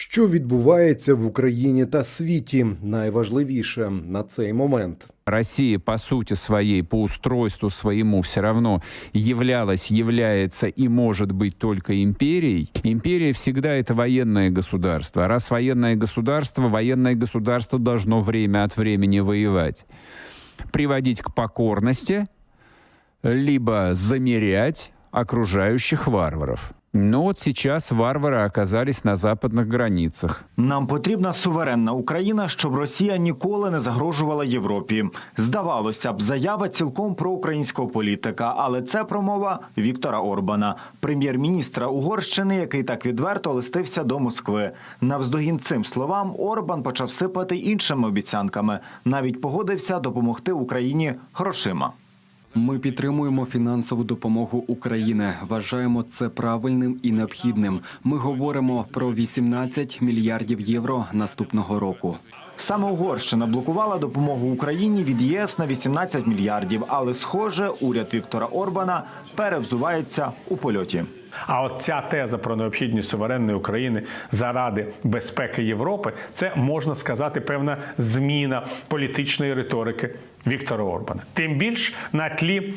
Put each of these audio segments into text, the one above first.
Що відбувається в Україні та світі? Найважливіше на цей момент. Россия по сути своей, по устройству своему все равно являлась, является и может быть только империей. Империя всегда это военное государство. А раз военное государство, военное государство должно время от времени воевать. Приводить к покорности, либо замерять окружающих варваров. Но вот сейчас варвары оказались на западных границах. Нам потрібна суверенна Україна, щоб Росія ніколи не загрожувала Європі. Здавалося б, заява цілком про українського політика, але це промова Віктора Орбана, прем'єр-міністра Угорщини, який так відверто листився до Москви. Навздогін цим словам Орбан почав сипати іншими обіцянками. Навіть погодився допомогти Україні грошима. Ми підтримуємо фінансову допомогу України. Вважаємо це правильним і необхідним. Ми говоримо про 18 мільярдів євро наступного року. Саме Угорщина блокувала допомогу Україні від ЄС на 18 мільярдів, але схоже, уряд Віктора Орбана перевзувається у польоті. А от ця теза про необхідність суверенної України заради безпеки Європи це можна сказати певна зміна політичної риторики Віктора Орбана. Тим більш на тлі.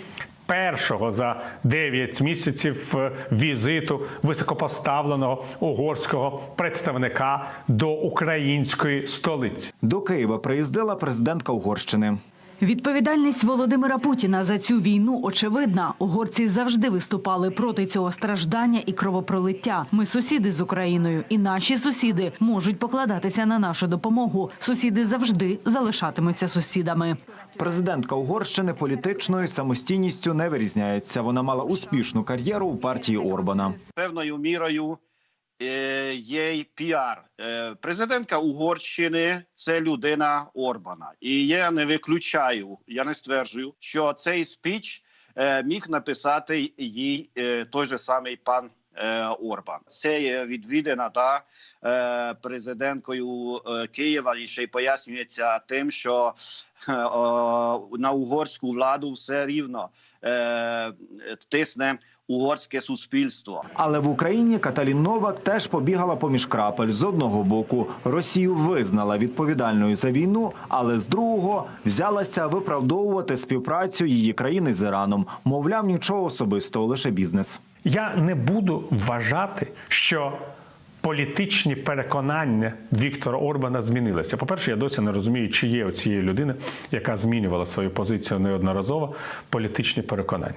Першого за 9 місяців е, візиту високопоставленого угорського представника до української столиці. До Києва приїздила президентка Угорщини. Відповідальність Володимира Путіна за цю війну очевидна. Угорці завжди виступали проти цього страждання і кровопролиття. Ми сусіди з Україною, і наші сусіди можуть покладатися на нашу допомогу. Сусіди завжди залишатимуться сусідами. Президентка Угорщини політичною самостійністю не вирізняється. Вона мала успішну кар'єру у партії Орбана. певною мірою є й піар. Е, Президентка Угорщини це людина Орбана, і я не виключаю, я не стверджую, що цей спіч е, міг написати їй е, той же самий пан. е, Орбан це є відвідина та е, президенткою е, Києва і ще й пояснюється тим, що е, на угорську владу все рівно е, тисне угорське суспільство. Але в Україні Каталін Новак теж побігала поміж крапель. З одного боку Росію визнала відповідальною за війну, але з другого взялася виправдовувати співпрацю її країни з Іраном. Мовляв, нічого особистого, лише бізнес. Я не буду вважати, що політичні переконання Віктора Орбана змінилися. По-перше, я досі не розумію, чи є у цієї людини, яка змінювала свою позицію неодноразово, політичні переконання.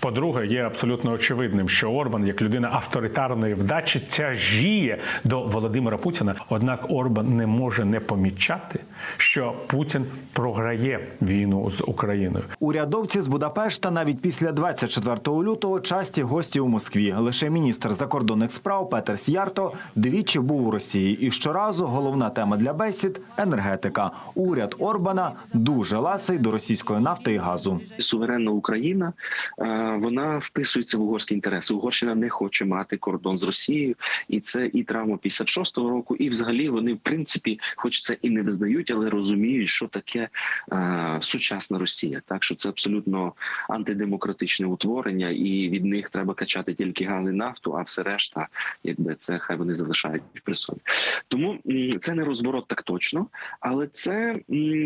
По-друге, є абсолютно очевидним, що Орбан, як людина авторитарної вдачі, тяжіє до Володимира Путіна. Однак Орбан не може не помічати, що Путін програє війну з Україною. Урядовці з Будапешта навіть після 24 лютого часті гості у Москві. Лише міністр закордонних справ Петер Сярто двічі був у Росії. І щоразу головна тема для бесід енергетика. Уряд Орбана дуже ласий до російської нафти і газу. суверенна Україна е, вона вписується в угорські інтереси. Угорщина не хоче мати кордон з Росією, і це і травма 56-го року. І взагалі вони в принципі, хоч це і не визнають, але розуміють, що таке е, сучасна Росія. Так що це абсолютно антидемократичне утворення, і від них треба качати тільки газ і нафту, а все решта, якби це хай вони залишають при собі. Тому це не розворот так точно, але це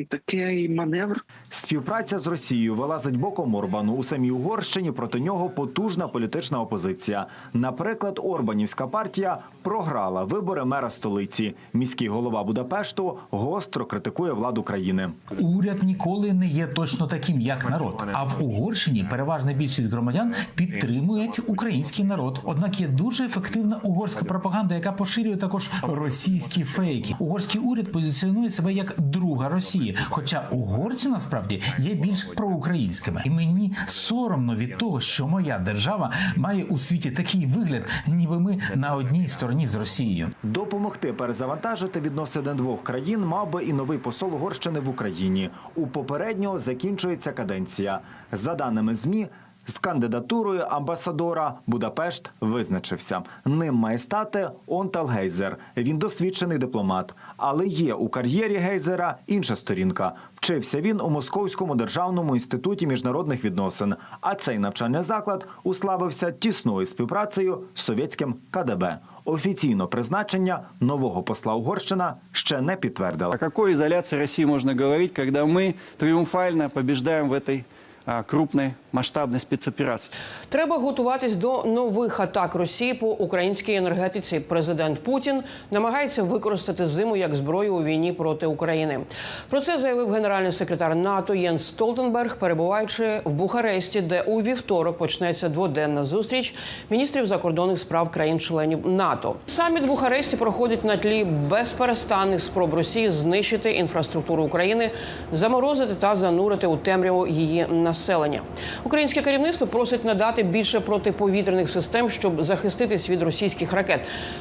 такий маневр. Співпраця з Росією вилазить боком Орбану. У самій Угорщині проти нього потужна політична опозиція. Наприклад, Орбанівська партія програла вибори мера столиці. Міський голова Будапешту гостро критикує владу країни. Уряд ніколи не є точно таким, як народ. А в Угорщині переважна більшість громадян підтримують український народ. Однак є дуже ефективна угорська пропаганда, яка поширює також російські фейки. Угорський уряд позиціонує себе як друга Росії, хоча угорці насправді є більш проукраїнськими. І мені соромно від того, що моя держава має у світі такий вигляд, ніби ми на одній стороні з Росією. Допомогти перезавантажити відносини двох країн мав би і новий посол Угорщини в Україні. У попереднього закінчується каденція. За даними змі, З кандидатурою амбасадора Будапешт визначився. Ним має стати Онтал Гейзер. Він досвідчений дипломат. Але є у кар'єрі Гейзера інша сторінка. Вчився він у Московському державному інституті міжнародних відносин. А цей навчальний заклад уславився тісною співпрацею з совєтським КДБ. Офіційно призначення нового посла Угорщина ще не підтвердила. О какой изоляции России можно говорить, когда мы триумфально побеждаем в этой а, крупной масштабной спецоперации? Треба готуватись до нових атак Росії по українській енергетиці. Президент Путін намагається використати зиму як зброю у війні проти України. Про це заявив генеральний секретар НАТО Єнс Столтенберг, перебуваючи в Бухаресті, де у вівторок почнеться дводенна зустріч міністрів закордонних справ країн-членів НАТО. Саміт в Бухаресті проходить на тлі безперестанних спроб Росії знищити інфраструктуру України, заморозити та занурити у темряву її населення. Українське керівництво просить надати більше протиповітряних систем, щоб захиститись від російських ракет.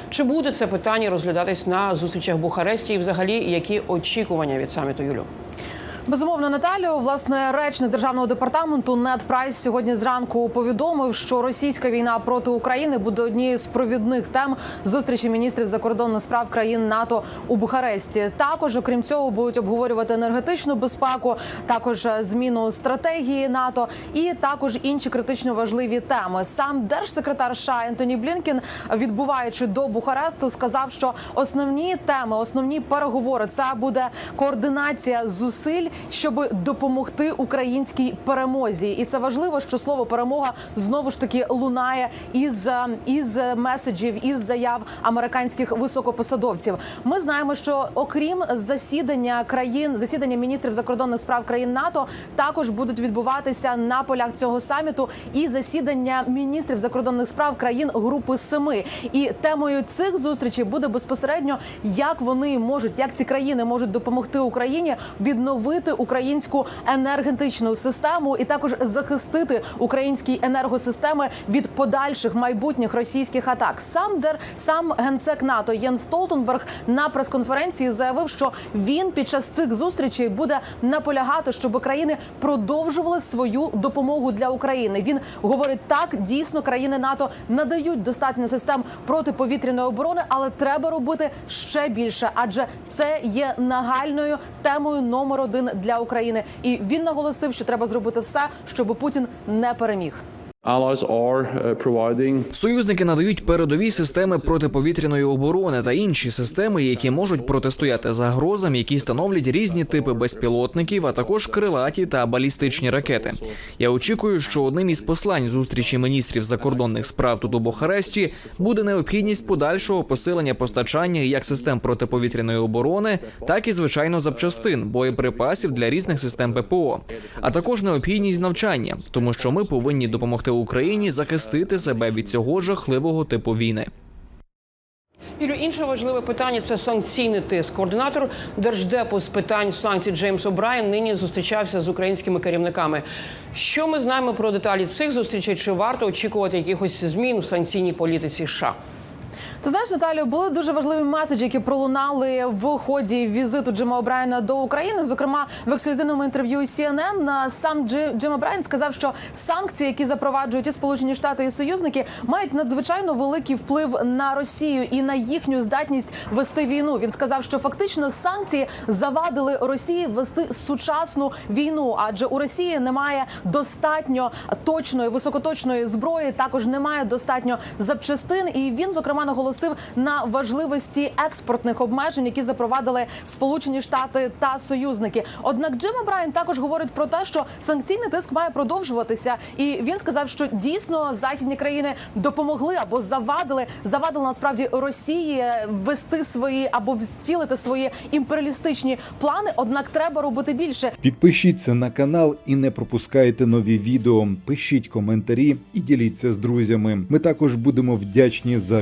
Чи буде це питання розглядатись на зустрічах в Бухаресті? І взагалі які очікування від саміту Юлю? Безумовно, Наталю, власне, речник державного департаменту Нед Прайс сьогодні зранку повідомив, що російська війна проти України буде однією з провідних тем зустрічі міністрів закордонних справ країн НАТО у Бухаресті. Також, окрім цього, будуть обговорювати енергетичну безпеку, також зміну стратегії НАТО і також інші критично важливі теми. Сам держсекретар США Ентоні Блінкін, відбуваючи до Бухаресту, сказав, що основні теми, основні переговори це буде координація зусиль, щоб допомогти українській перемозі. І це важливо, що слово перемога знову ж таки лунає із, е, із меседжів, із заяв американських високопосадовців. Ми знаємо, що окрім засідання країн, засідання міністрів закордонних справ країн НАТО, також будуть відбуватися на полях цього саміту і засідання міністрів закордонних справ країн Групи Семи. І темою цих зустрічей буде безпосередньо, як вони можуть, як ці країни можуть допомогти Україні відновити українську енергетичну систему і також захистити українські енергосистеми від подальших майбутніх російських атак. Сам дер сам генсек НАТО Єн Столтенберг на прес-конференції заявив, що він під час цих зустрічей буде наполягати, щоб країни продовжували свою допомогу для України. Він говорить так: дійсно країни НАТО надають достатньо систем протиповітряної оборони, але треба робити ще більше, адже це є нагальною темою номер один для України. І він наголосив, що треба зробити все, щоб Путін не переміг. Союзники надають передові системи протиповітряної оборони та інші системи, які можуть протистояти загрозам, які становлять різні типи безпілотників, а також крилаті та балістичні ракети. Я очікую, що одним із послань зустрічі міністрів закордонних справ тут у Бухаресті буде необхідність подальшого посилення постачання як систем протиповітряної оборони, так і звичайно запчастин, боєприпасів для різних систем ППО, а також необхідність навчання, тому що ми повинні допомогти Україні захистити себе від цього жахливого типу війни. Юлю, інше важливе питання це санкційний тиск. Координатор держдепу з питань санкцій Джеймс О'Брайен нині зустрічався з українськими керівниками. Що ми знаємо про деталі цих зустрічей? Чи варто очікувати якихось змін в санкційній політиці США? Ти знаєш, Наталію, були дуже важливі меседжі, які пролунали в ході візиту Джима Обрайена до України. Зокрема, в ексклюзивному інтерв'ю CNN сам Джим Обрайен сказав, що санкції, які запроваджують і Сполучені Штати і союзники, мають надзвичайно великий вплив на Росію і на їхню здатність вести війну. Він сказав, що фактично санкції завадили Росії вести сучасну війну, адже у Росії немає достатньо точної високоточної зброї, також немає достатньо запчастин. І він зокрема наголосив на важливості експортних обмежень, які запровадили Сполучені Штати та союзники. Однак Джим Брайан також говорить про те, що санкційний тиск має продовжуватися, і він сказав, що дійсно західні країни допомогли або завадили завадили насправді Росії вести свої або втілити свої імперіалістичні плани. Однак треба робити більше. Підпишіться на канал і не пропускайте нові відео. Пишіть коментарі і діліться з друзями. Ми також будемо вдячні за